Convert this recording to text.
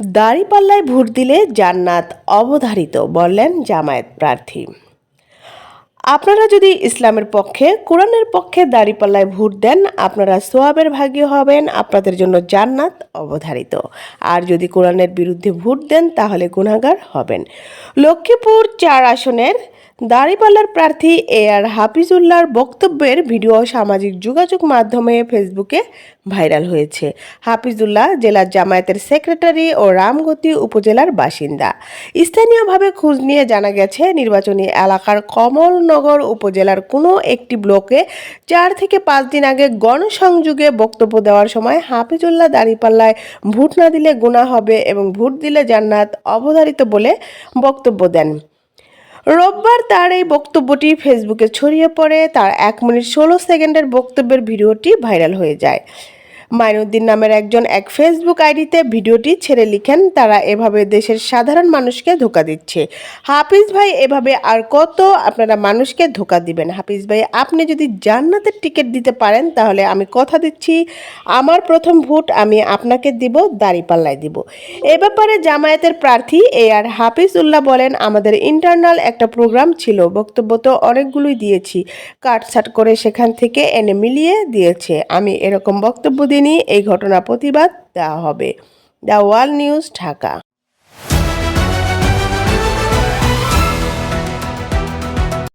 দাড়িপাল্লায় vote দিলে জান্নাত অবধারিত, বললেন জামায়াত প্রার্থী। আপনারা যদি ইসলামের পক্ষে, কোরআনের পক্ষে দাড়িপাল্লায় ভোট দেন, আপনারা সোয়াবের ভাগী হবেন, আপনাদের জন্য জান্নাত অবধারিত। আর যদি কোরআনের বিরুদ্ধে ভোট দেন, তাহলে গুণাগার হবেন। লক্ষ্মীপুর চার আসনের দাড়িপাল্লার প্রার্থী এ আর হাফিজুল্লাহর বক্তব্যের ভিডিও সামাজিক যোগাযোগ মাধ্যমে ফেসবুকে ভাইরাল হয়েছে। হাফিজুল্লাহ জেলার জামায়াতের সেক্রেটারি ও রামগতি উপজেলার বাসিন্দা। স্থানীয়ভাবে খোঁজ নিয়ে জানা গেছে, নির্বাচনী এলাকার কমলনগর উপজেলার কোনো একটি ব্লকে চার থেকে পাঁচ দিন আগে গণসংযোগে বক্তব্য দেওয়ার সময় হাফিজুল্লাহ দাঁড়িপাল্লায় ভোট না দিলে গুণা হবে এবং ভোট দিলে জান্নাত অবধারিত বলে বক্তব্য দেন। রোববার তার এই বক্তব্যটি ফেসবুকে ছড়িয়ে পড়ে। তার এক মিনিট ষোলো সেকেন্ডের বক্তব্যের ভিডিওটি ভাইরাল হয়ে যায়। মাইনুদ্দিন নামের একজন এক ফেসবুক আইডিতে ভিডিওটি ছেড়ে লিখেন, তারা এভাবে দেশের সাধারণ মানুষকে ধোকা দিচ্ছে। হাফিজ ভাই, এভাবে আর কত আপনারা মানুষকে ধোকা দিবেন? হাফিজ ভাই, আপনি যদি জান্নাতের টিকিট দিতে পারেন, তাহলে আমি কথা দিচ্ছি। আমার প্রথম ভোট আমি আপনাকে দিব, দাঁড়িপাল্লায় দিব। এ ব্যাপারে জামায়াতের প্রার্থী এ আর হাফিজ উল্লাহ বলেন, আমাদের ইন্টারনাল একটা প্রোগ্রাম ছিল, বক্তব্য তো অনেকগুলোই দিয়েছি। কাটছাট করে সেখান থেকে এনে মিলিয়ে দিয়েছে। আমি এরকম বক্তব্য দিনই এই ঘটনা প্রতিবাদ দেওয়া হবে। The wall news Dhaka.